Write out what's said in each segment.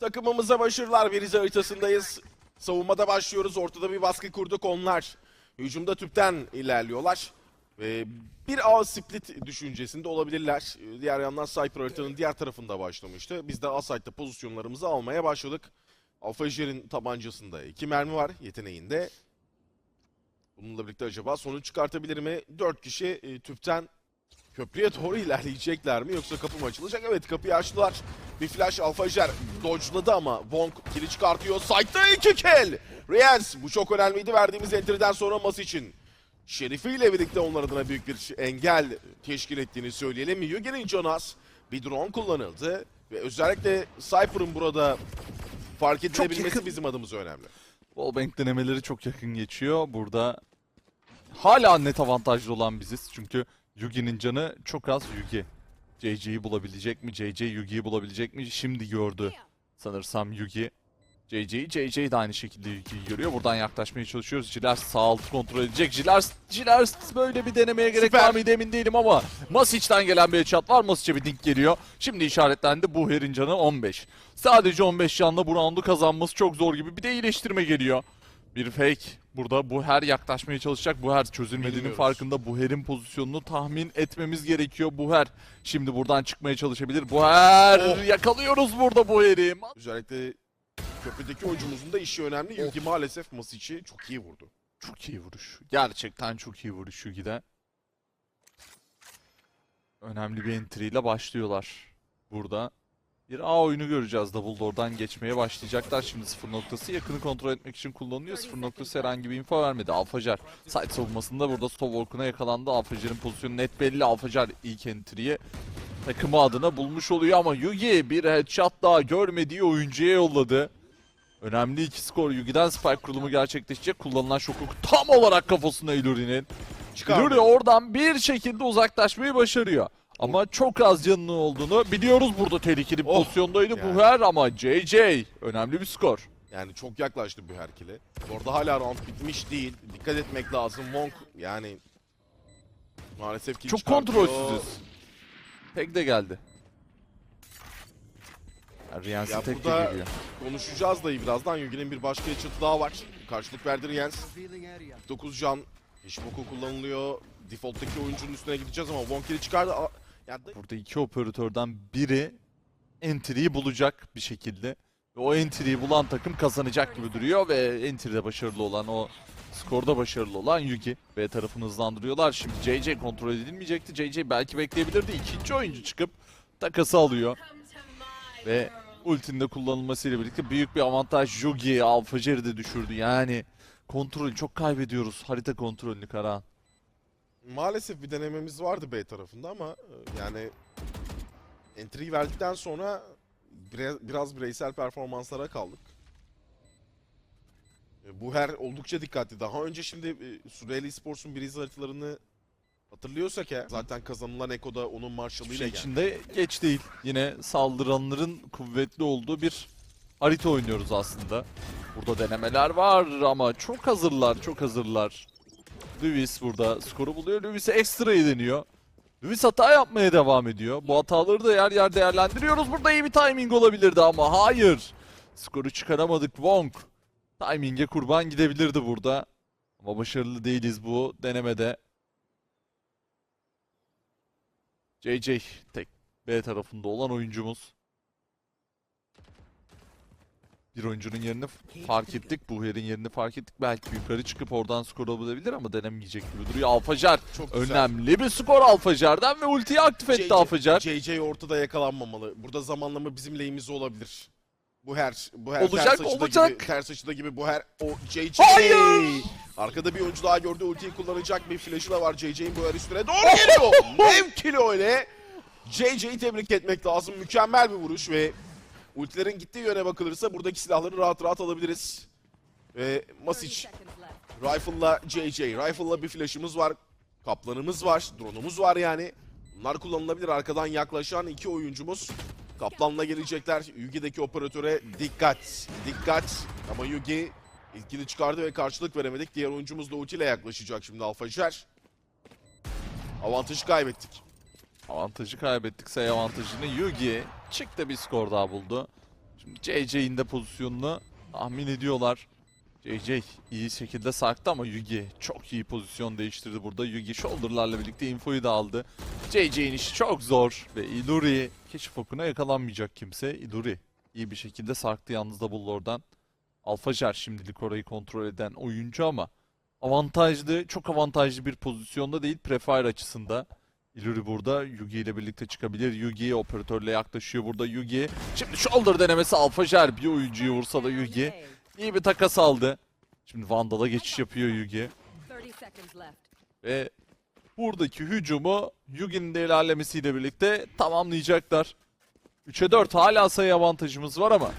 Takımımıza başarılar Verize haritasındayız. Savunmada başlıyoruz. Ortada bir baskı kurduk onlar. Hücumda tüpten ilerliyorlar. Ve bir A split düşüncesinde olabilirler. Ee, Diğer yandan Cypher haritanın diğer tarafında başlamıştı. Biz de A site'da pozisyonlarımızı almaya başladık. Alfajer'in tabancasında iki mermi var yeteneğinde. Bununla birlikte acaba sonuç çıkartabilir mi? Dört kişi e, tüpten köprüye doğru ilerleyecekler mi yoksa kapı mı açılacak? Evet kapıyı açtılar. Bir flash Alfajer dodge'ladı ama Wong kili çıkartıyor. Site'da iki kill. Reyes bu çok önemliydi verdiğimiz enter'den sonra mas için. Şerifi ile birlikte onlar adına büyük bir engel teşkil ettiğini söyleyelim. Yugen'in Jonas bir drone kullanıldı. Ve özellikle Cypher'ın burada fark edilebilmesi bizim adımıza önemli. Wallbang denemeleri çok yakın geçiyor. Burada hala net avantajlı olan biziz. Çünkü Yugi'nin canı çok az Yugi. JJ'yi bulabilecek mi? JJ Yugi'yi bulabilecek mi? Şimdi gördü sanırsam Yugi. JJ'yi JJ de aynı şekilde Yugi'yi görüyor. Buradan yaklaşmaya çalışıyoruz. Jilars sağ altı kontrol edecek. Jilars, Jilars böyle bir denemeye gerek Süper. var mıydı emin değilim ama Masic'den gelen bir headshot var. Masic'e bir dink geliyor. Şimdi işaretlendi. Buher'in canı 15. Sadece 15 canla bu roundu kazanması çok zor gibi. Bir de iyileştirme geliyor. Bir fake. Burada bu her yaklaşmaya çalışacak. Bu her çözülmediğinin Bilmiyoruz. farkında. Bu her'in pozisyonunu tahmin etmemiz gerekiyor. Bu her şimdi buradan çıkmaya çalışabilir. Bu her Oh. yakalıyoruz burada bu her'i. Özellikle köprüdeki oyuncumuzun da işi önemli. Yugi maalesef Masic'i çok iyi vurdu. Çok iyi vuruş. Gerçekten çok iyi vuruş Yugi'de. Önemli bir entry ile başlıyorlar burada. Bir A oyunu göreceğiz. Double Door'dan geçmeye başlayacaklar. Şimdi sıfır noktası yakını kontrol etmek için kullanılıyor. Sıfır noktası herhangi bir info vermedi. Alfajar site savunmasında burada Stovvolk'una yakalandı. Alfajar'ın pozisyonu net belli. Alfajar ilk entry'yi takımı adına bulmuş oluyor ama Yugi bir headshot daha görmediği oyuncuya yolladı. Önemli iki skor. Yugi'den spike kurulumu gerçekleşecek. Kullanılan şoku tam olarak kafasına Iluri'nin. Iluri oradan bir şekilde uzaklaşmayı başarıyor. Ama çok az canlı olduğunu biliyoruz burada tehlikeli bir Oh, pozisyondaydı yani. Buher ama JJ önemli bir skor. Yani çok yaklaştı bu herkile. Orada hala round bitmiş değil. Dikkat etmek lazım. Wong yani maalesef ki Çok çıkartıyor. kontrolsüzüz. Tek de geldi. Yani Riyans'ın Ya tek de burada- geliyor. Konuşacağız dayı birazdan. Yugi'nin bir başka çıtı daha var. Karşılık verdi Riens. 9 can. Hishimoku kullanılıyor. Default'taki oyuncunun üstüne gideceğiz ama Wong kili çıkardı. Aa, Burada iki operatörden biri entry'yi bulacak bir şekilde. Ve o entry'yi bulan takım kazanacak gibi duruyor ve entry'de başarılı olan o skorda başarılı olan Yugi B tarafını hızlandırıyorlar. Şimdi JJ kontrol edilmeyecekti. JJ belki bekleyebilirdi. İkinci oyuncu çıkıp takası alıyor. Ve ultinin de kullanılmasıyla birlikte büyük bir avantaj Yugi Alfajer'i de düşürdü. Yani kontrolü çok kaybediyoruz. Harita kontrolünü Karahan. Maalesef bir denememiz vardı B tarafında ama e, yani entry'yi verdikten sonra biraz bireysel performanslara kaldık. E, Bu her oldukça dikkatli. Daha önce şimdi e, Suriyeli Sports'un Breeze haritalarını hatırlıyorsak ya zaten kazanılan Eko da onun marşalıyla şey geldi. içinde geç değil. Yine saldıranların kuvvetli olduğu bir harita oynuyoruz aslında. Burada denemeler var ama çok hazırlar, çok hazırlar. Lewis burada skoru buluyor. Lewis'e ekstrayı deniyor. Lewis hata yapmaya devam ediyor. Bu hataları da yer yer değerlendiriyoruz. Burada iyi bir timing olabilirdi ama hayır. Skoru çıkaramadık Wong. Timing'e kurban gidebilirdi burada. Ama başarılı değiliz bu denemede. JJ tek B tarafında olan oyuncumuz. Bir oyuncunun yerini fark ettik. Buher'in yerini fark ettik. Belki yukarı çıkıp oradan skor alabilir ama denemeyecek gibi duruyor. Alfajar Çok güzel. önemli bir skor Alfajar'dan ve ultiyi aktif etti Alfajar. JJ ortada yakalanmamalı. Burada zamanlama bizim lehimize olabilir. Bu her bu her Olacak, ters açıda olacak. gibi ters açıda gibi bu her o JJ. Hayır! Arkada bir oyuncu daha gördü. Ultiyi kullanacak bir flash'ı da var JJ'in bu her üstüne doğru Oh! geliyor. Dev kilo ile JJ'yi tebrik etmek lazım. Mükemmel bir vuruş ve ultilerin gittiği yöne bakılırsa buradaki silahları rahat rahat alabiliriz. Ve Masic Rifle'la JJ. Rifle'la bir flash'ımız var. Kaplanımız var. Drone'umuz var yani. Bunlar kullanılabilir. Arkadan yaklaşan iki oyuncumuz. Kaplan'la gelecekler. Yugi'deki operatöre dikkat. Dikkat. Ama Yugi ilkini çıkardı ve karşılık veremedik. Diğer oyuncumuz da ultiyle yaklaşacak şimdi Alfajer. Avantajı kaybettik. Avantajı kaybettik. Sayı avantajını Yugi çıktı bir skor daha buldu. Şimdi JJ'in de pozisyonunu tahmin ediyorlar. JJ iyi şekilde sarktı ama Yugi çok iyi pozisyon değiştirdi burada. Yugi shoulderlarla birlikte infoyu da aldı. JJ'in işi çok zor ve Iluri keşif okuna yakalanmayacak kimse. Iluri iyi bir şekilde sarktı yalnız Double Lord'dan. Alfajer şimdilik orayı kontrol eden oyuncu ama avantajlı, çok avantajlı bir pozisyonda değil Prefire açısında. Iluri burada Yugi ile birlikte çıkabilir. Yugi operatörle yaklaşıyor burada Yugi. Şimdi shoulder denemesi Alfajer bir oyuncuyu vursa da Yugi. İyi bir takas aldı. Şimdi Vandal'a geçiş yapıyor Yugi. 30 seconds left. Ve buradaki hücumu Yugi'nin de ilerlemesiyle birlikte tamamlayacaklar. 3'e 4 hala sayı avantajımız var ama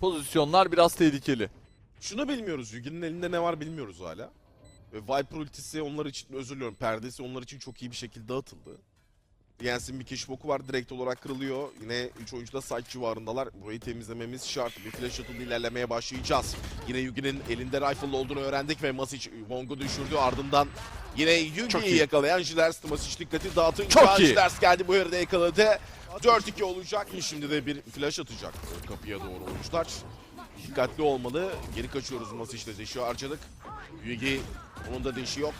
pozisyonlar biraz tehlikeli. Şunu bilmiyoruz. Yugi'nin elinde ne var bilmiyoruz hala. Viper ultisi onlar için özür diliyorum. Perdesi onlar için çok iyi bir şekilde atıldı. Yensin bir keşif oku var direkt olarak kırılıyor. Yine 3 oyuncu da site civarındalar. Burayı temizlememiz şart. Bir flash atıldı ilerlemeye başlayacağız. Yine Yugi'nin elinde rifle olduğunu öğrendik ve Masic Wong'u düşürdü. Ardından yine Yugi'yi iyi. yakalayan Jilers Masic dikkati dağıtınca Çok iyi. Jilers geldi bu arada yakaladı. 4-2 olacak. Şimdi de bir flash atacak kapıya doğru oyuncular. Dikkatli olmalı. Geri kaçıyoruz Masic'le deşi harcadık. Yugi onun da deşi yok.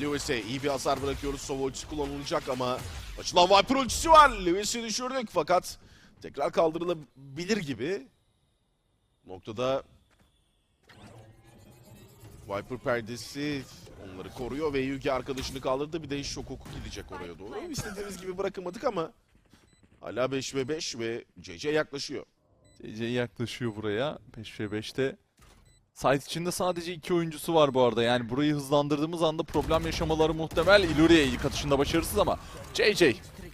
Lewis'e iyi bir hasar bırakıyoruz. Sova kullanılacak ama açılan Viper ultisi var. Lewis'i düşürdük fakat tekrar kaldırılabilir gibi. Noktada Viper perdesi onları koruyor ve Yugi arkadaşını kaldırdı. Bir de şok oku gidecek oraya doğru. İstediğimiz gibi bırakamadık ama hala 5 ve 5 ve CC yaklaşıyor. CC yaklaşıyor buraya. 5 ve 5'te. Site içinde sadece iki oyuncusu var bu arada. Yani burayı hızlandırdığımız anda problem yaşamaları muhtemel. Iluri'ye ilk atışında başarısız ama JJ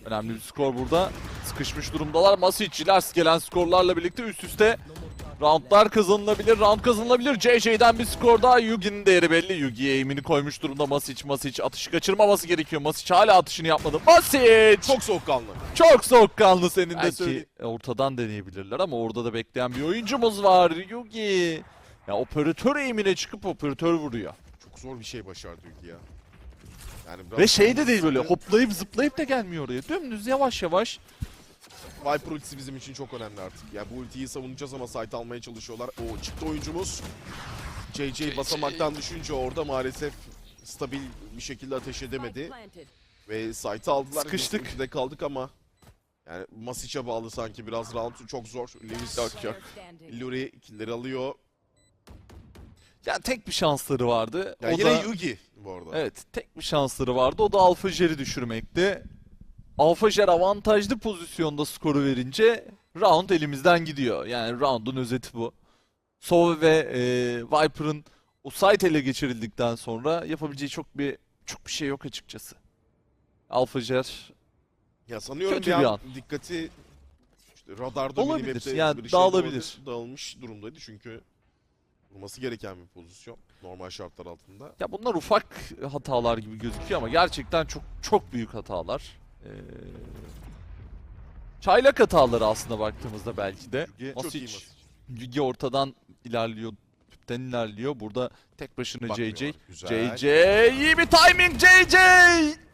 önemli bir skor burada. Sıkışmış durumdalar. Masic, Lars gelen skorlarla birlikte üst üste roundlar kazanılabilir. Round kazanılabilir. JJ'den bir skor daha. Yugi'nin değeri belli. Yugi aim'ini koymuş durumda. Masic, Masic atışı kaçırmaması gerekiyor. Masic hala atışını yapmadı. Masic! Çok soğukkanlı. Çok soğukkanlı senin de Belki- söylediğin. Ortadan deneyebilirler ama orada da bekleyen bir oyuncumuz var. Yugi. Ya operatör eğimine çıkıp operatör vuruyor. Çok zor bir şey başardı Yugi ya. Yani Ve şey de değil böyle hoplayıp zıplayıp da gelmiyor oraya. Dümdüz yavaş yavaş. Viper ultisi bizim için çok önemli artık. Ya bu ultiyi savunacağız ama site almaya çalışıyorlar. O çıktı oyuncumuz. JJ basamaktan düşünce orada maalesef stabil bir şekilde ateş edemedi. Ve site'ı aldılar. Sıkıştık. Biz ultide kaldık ama yani Masic'e bağlı sanki biraz round çok zor. Lewis Yok, yok. Luri killleri alıyor. Ya tek bir şansları vardı. Ya o yine da, Yugi bu arada. Evet tek bir şansları vardı. O da Alfa Jer'i düşürmekti. Alfa Jer avantajlı pozisyonda skoru verince round elimizden gidiyor. Yani round'un özeti bu. Sov ve e, Viper'ın o site ele geçirildikten sonra yapabileceği çok bir çok bir şey yok açıkçası. Alfa Jer Ya sanıyorum Kötü bir an an. dikkati işte radarda Olabilir, minimap'te yani şey dağılabilir. dağılmış durumdaydı çünkü vurması gereken bir pozisyon normal şartlar altında. ya bunlar ufak hatalar gibi gözüküyor ama gerçekten çok çok büyük hatalar. Ee, çaylak hataları aslında baktığımızda belki de. Yugi Masic-. Yugi ortadan ilerliyor. Tüpten ilerliyor. Burada tek başına Bakmıyor. JJ. Güzel. JJ iyi bir timing JJ.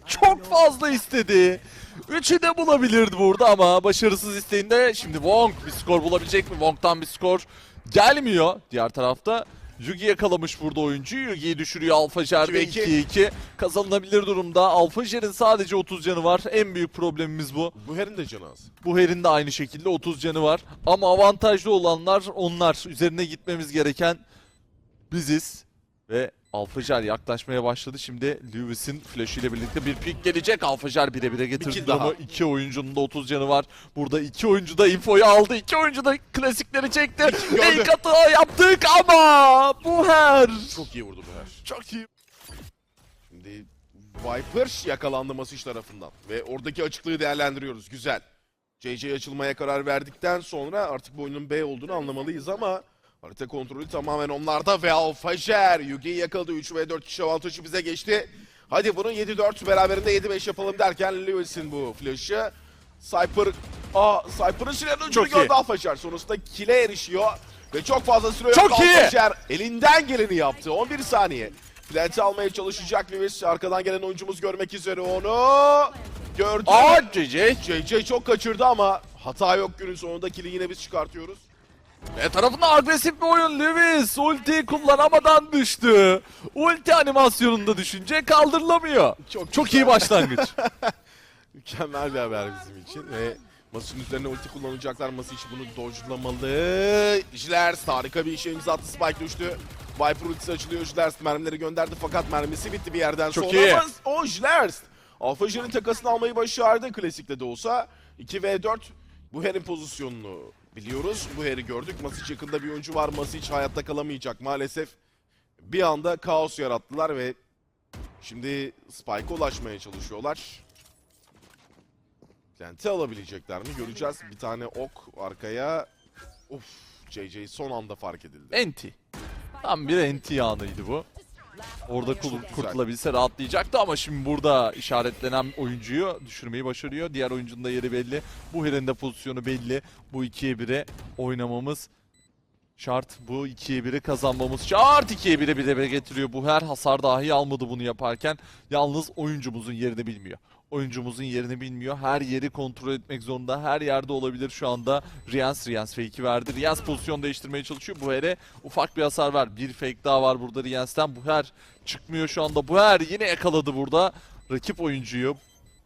Çok fazla istedi. Üçü de bulabilirdi burada ama başarısız isteğinde şimdi Wong bir skor bulabilecek mi? Wong'dan bir skor gelmiyor. Diğer tarafta Yugi yakalamış burada oyuncu. Yugi'yi düşürüyor Alfa Jer'de İki ve 2-2. Kazanılabilir durumda. Alfa Jer'in sadece 30 canı var. En büyük problemimiz bu. Bu herin de canı az. Bu herin de aynı şekilde 30 canı var. Ama avantajlı olanlar onlar. Üzerine gitmemiz gereken biziz. Ve Alfajar yaklaşmaya başladı. Şimdi Lewis'in flash ile birlikte bir pick gelecek. Alfajar bire bire getirdi durumu. daha. İki oyuncunun da 30 canı var. Burada iki oyuncu da infoyu aldı. İki oyuncu da klasikleri çekti. İlk hata yaptık ama bu her. Çok iyi vurdu bu her. Çok iyi. Şimdi Viper yakalandı Masic tarafından ve oradaki açıklığı değerlendiriyoruz. Güzel. JJ açılmaya karar verdikten sonra artık bu oyunun B olduğunu anlamalıyız ama harita kontrolü tamamen onlarda ve Alfajer Yugi'yi yakaladı. 3 ve 4 kişi avantajı bize geçti. Hadi bunun 7-4 beraberinde 7-5 yapalım derken Lewis'in bu flash'ı Cypher Aa Cypher'ın silahının ucunu Çok gördü Alfajer. Sonrasında kill'e erişiyor ve çok fazla süre yok. Alfajer elinden geleni yaptı. 11 saniye. Plant'i almaya çalışacak Lewis. Arkadan gelen oyuncumuz görmek üzere onu. Gördü. Aa JJ. JJ çok kaçırdı ama Hata yok günün sonunda kili yine biz çıkartıyoruz. E tarafında agresif bir oyun Lewis. Ulti kullanamadan düştü. Ulti animasyonunda düşünce kaldırılamıyor. Çok Çok iyi başlangıç. Mükemmel bir haber bizim için ve Mas'ın üzerine ulti kullanacaklar. Mas için bunu dodge'lamalı. Jilers harika bir işe imza attı. Spike düştü. Viper ultisi açılıyor. Jilers mermileri gönderdi fakat mermisi bitti bir yerden Çok sonra. iyi. Ama o Jilers. Jer'in takasını almayı başardı klasikte de olsa. 2v4 bu her'in pozisyonunu biliyoruz. Bu her'i gördük. Masic yakında bir oyuncu var. Masic hayatta kalamayacak maalesef. Bir anda kaos yarattılar ve şimdi Spike'a ulaşmaya çalışıyorlar. Plant'i alabilecekler mi göreceğiz. Bir tane ok arkaya. Of JJ son anda fark edildi. Enti. Tam bir enti anıydı bu. Orada kurtulabilse rahatlayacaktı ama şimdi burada işaretlenen oyuncuyu düşürmeyi başarıyor. Diğer oyuncunun da yeri belli. Bu herin de pozisyonu belli. Bu 2'ye 1'e oynamamız şart. Bu 2'ye 1'i kazanmamız şart. 2'ye 1'e bir de getiriyor. Bu her hasar dahi almadı bunu yaparken. Yalnız oyuncumuzun yerini bilmiyor. Oyuncumuzun yerini bilmiyor. Her yeri kontrol etmek zorunda. Her yerde olabilir şu anda. Rians Rians fake'i verdi. Rians pozisyon değiştirmeye çalışıyor. Bu her'e ufak bir hasar var. Bir fake daha var burada Rians'ten. Bu her çıkmıyor şu anda. Bu her yine yakaladı burada. Rakip oyuncuyu.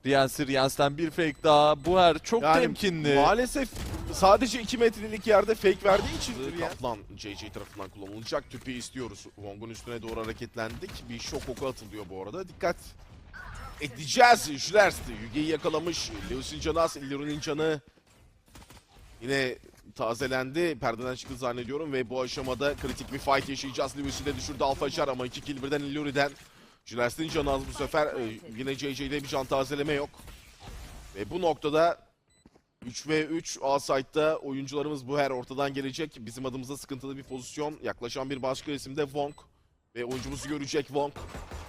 Rians'i Rians'ten bir fake daha. Bu her çok temkinli. Maalesef sadece 2 metrelik yerde fake verdiği için Kaplan JJ tarafından kullanılacak. Tüpü istiyoruz. Wong'un üstüne doğru hareketlendik. Bir şok oku atılıyor bu arada. Dikkat edeceğiz. Jülerst Yuge'yi yakalamış. Lewis'in canı az. Canı yine tazelendi. Perdeden çıktı zannediyorum ve bu aşamada kritik bir fight yaşayacağız. Lewis'i de düşürdü Alpha Jar ama 2 kill birden Illyri'den. Jülerst'in canı az bu sefer. Ee, yine JJ'de bir can tazeleme yok. Ve bu noktada 3 ve 3 A site'da oyuncularımız bu her ortadan gelecek. Bizim adımıza sıkıntılı bir pozisyon. Yaklaşan bir başka isim de Wong. Ve oyuncumuzu görecek Wong.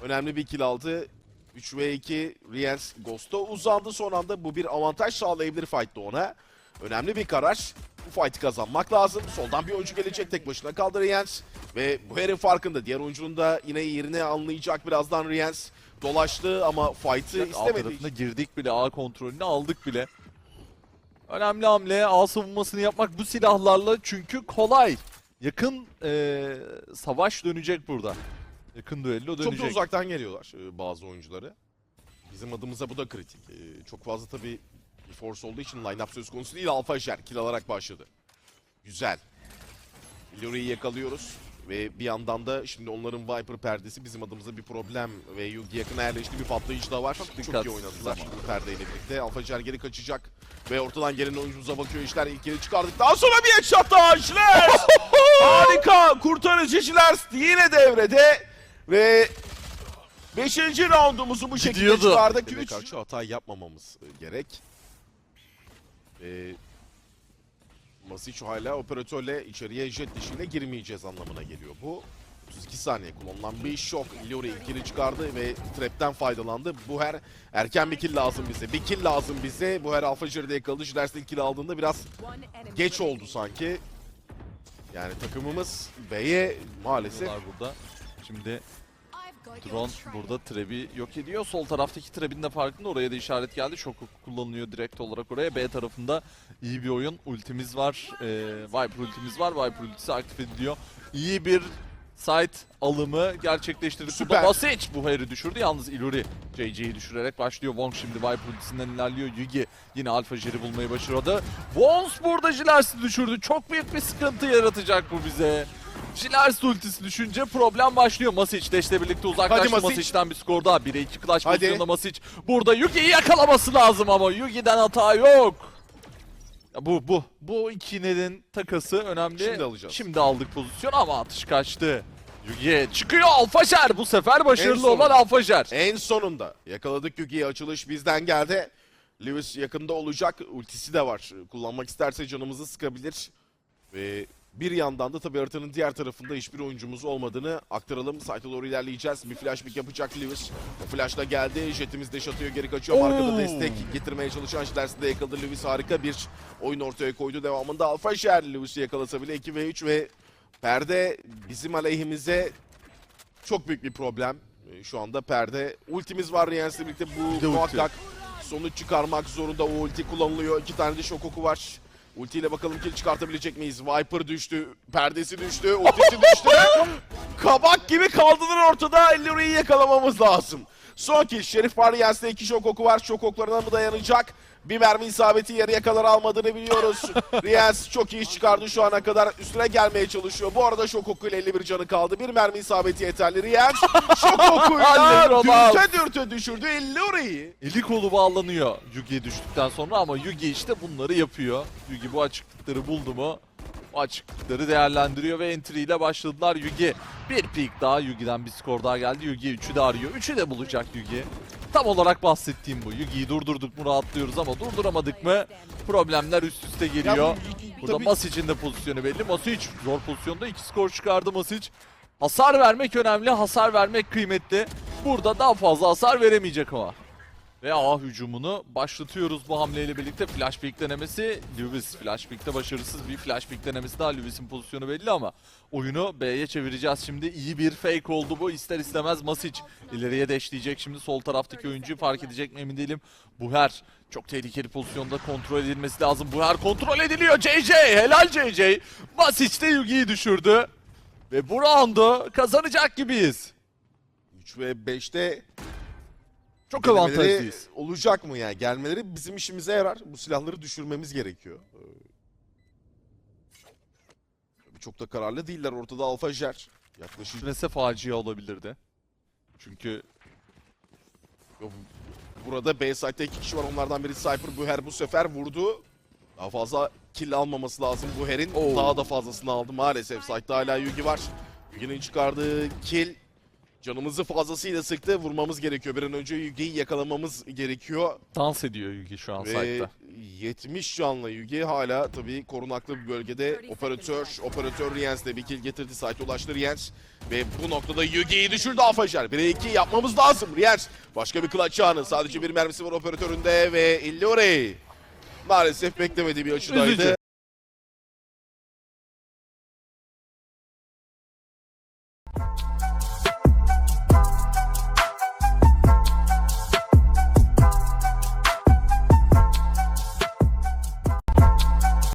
Önemli bir kill aldı. 3 ve 2 Riens Ghost'a uzandı son anda. Bu bir avantaj sağlayabilir fight'ta ona. Önemli bir karar. Bu fight'ı kazanmak lazım. Soldan bir oyuncu gelecek. Tek başına kaldı Riens. Ve bu herin farkında. Diğer oyuncunun da yine yerini anlayacak birazdan Riens. Dolaştı ama fight'ı istemedi. tarafına girdik bile, A kontrolünü aldık bile. Önemli hamle A savunmasını yapmak bu silahlarla çünkü kolay. Yakın eee, savaş dönecek burada. Yakın düello Çok dönecek. da uzaktan geliyorlar e, bazı oyuncuları. Bizim adımıza bu da kritik. E, Çok fazla tabii bir force olduğu için line-up söz konusu değil. Alpha Jer kill alarak başladı. Güzel. Illyri'yi yakalıyoruz. Ve bir yandan da şimdi onların Viper perdesi bizim adımıza bir problem. Ve Yugi yakına yerleşti bir patlayıcı da var. Çok, iyi dikkatsiz oynadılar bu perdeyle birlikte. Alpha Jer geri kaçacak. Ve ortadan gelen oyuncumuza bakıyor işler. İlk yeri çıkardıktan sonra bir headshot daha işler. Harika. Kurtarıcı Şilers yine devrede. Ve 5. roundumuzu bu şekilde Gidiyordu. çıkardık. Evet. 3 karşı hata yapmamamız e, gerek. Ve Masic hala operatörle içeriye jet dişiyle girmeyeceğiz anlamına geliyor bu. 32 saniye kullanılan bir şok. Illyri ikili çıkardı ve trapten faydalandı. Bu her erken bir kill lazım bize. Bir kill lazım bize. Bu her Alpha Jerry'de yakaladı. Jilers ilk kill aldığında biraz geç oldu sanki. Yani takımımız B'ye maalesef burada. Şimdi drone burada Treb'i yok ediyor. Sol taraftaki Treb'in de farkında. Oraya da işaret geldi. Şok kullanılıyor direkt olarak oraya. B tarafında iyi bir oyun. Ultimiz var. Ee, Viper ultimiz var. Viper ultisi aktif ediliyor. İyi bir site alımı gerçekleştirdik. Süper. Basic bu hayırı düşürdü. Yalnız Iluri JJ'yi düşürerek başlıyor. Wong şimdi Viper ultisinden ilerliyor. Yugi yine Alpha Jerry bulmayı başardı. Wons burada Jilers'i düşürdü. Çok büyük bir sıkıntı yaratacak bu bize. Jilers ultisi düşünce problem başlıyor. Masic Dash'le birlikte uzaklaştı. Masic. Masic'ten bir skor daha. 1'e 2 clutch Hadi. pozisyonda Masic. Burada Yugi'yi yakalaması lazım ama Yugi'den hata yok. Ya bu bu bu ikilinin takası önemli. Şimdi alacağız. Şimdi aldık pozisyon ama atış kaçtı. Yugi çıkıyor Alfajer bu sefer başarılı olan Alfajer. En sonunda yakaladık Yugi'yi açılış bizden geldi. Lewis yakında olacak. Ultisi de var. Kullanmak isterse canımızı sıkabilir. Ve bir yandan da tabii haritanın diğer tarafında hiçbir oyuncumuz olmadığını aktaralım. Site'e doğru ilerleyeceğiz. Bir flashback yapacak Lewis. O flashla geldi. Jetimiz de atıyor geri kaçıyor. Oo. Arkada destek getirmeye çalışan Jilers'i de yakaladı. Lewis harika bir oyun ortaya koydu. Devamında Alfa Şer Lewis'i yakalasa bile 2 ve 3 ve perde bizim aleyhimize çok büyük bir problem. Ee, Şu anda perde. Ultimiz var Riyans'la birlikte Bir bu muhakkak sonuç çıkarmak zorunda. O ulti kullanılıyor. İki tane de şok oku var. Ultiyle bakalım kill çıkartabilecek miyiz? Viper düştü. Perdesi düştü. Ultisi düştü. Kabak gibi kaldılar ortada. Ellery'i yakalamamız lazım. Son kill. Şerif var. Yens'te iki şok oku var. Şok oklarına mı dayanacak? Bir mermi isabeti yarıya kadar almadığını biliyoruz. Riyaz çok iyi iş çıkardı şu ana kadar. Üstüne gelmeye çalışıyor. Bu arada şok okuyla 51 canı kaldı. Bir mermi isabeti yeterli. Riyaz şok okuyla Ellery dürte dürte düşürdü. Ellery'i. Eli kolu bağlanıyor Yugi düştükten sonra ama Yugi işte bunları yapıyor. Yugi bu açıklıkları buldu mu? O açıklıkları değerlendiriyor ve entry ile başladılar Yugi. Bir peak daha Yugi'den bir skor daha geldi. Yugi 3'ü de arıyor. 3'ü de bulacak Yugi. Tam olarak bahsettiğim bu. Yugi'yi durdurduk mu rahatlıyoruz ama durduramadık mı problemler üst üste geliyor. Burada Masic'in de pozisyonu belli. Masic zor pozisyonda iki skor çıkardı Masic. Hasar vermek önemli, hasar vermek kıymetli. Burada daha fazla hasar veremeyecek ama. Ve A hücumunu başlatıyoruz bu hamleyle birlikte. Flash pick denemesi Lewis. Flash pick'te başarısız bir flash pick denemesi daha. Lewis'in pozisyonu belli ama oyunu B'ye çevireceğiz şimdi. İyi bir fake oldu bu. İster istemez Masic ileriye deşleyecek. Şimdi sol taraftaki oyuncuyu fark edecek mi emin değilim. Buher çok tehlikeli pozisyonda kontrol edilmesi lazım. Buher kontrol ediliyor. JJ helal JJ. Masic de Yugi'yi düşürdü. Ve bu roundu kazanacak gibiyiz. 3 ve 5'te Çok denemeleri avantajlıyız. olacak mı yani? Gelmeleri bizim işimize yarar. Bu silahları düşürmemiz gerekiyor. Ee, Çok da kararlı değiller. Ortada Alfa Jer. Yaklaşık Düşmese facia olabilirdi. Çünkü Burada B site'de iki kişi var. Onlardan biri Cypher. Buher bu sefer vurdu. Daha fazla kill almaması lazım Buher'in. Daha da fazlasını aldı maalesef. Site'da hala Yugi var. Yugi'nin çıkardığı kill canımızı fazlasıyla sıktı. Vurmamız gerekiyor. Bir an önce Yugi'yi yakalamamız gerekiyor. dans ediyor Yugi şu an Ve site'da. 70 canlı Yugi hala tabii korunaklı bir bölgede. 30 Operatör, operatör Riens de bir kill getirdi. Site ulaştı Riens. Ve bu noktada Yugi'yi düşürdü Afajer. 1'e 2 yapmamız lazım Riens. Başka bir clutch anı. Sadece bir mermisi var operatöründe ve Illore. Maalesef beklemediği bir açıdaydı. Üzücü.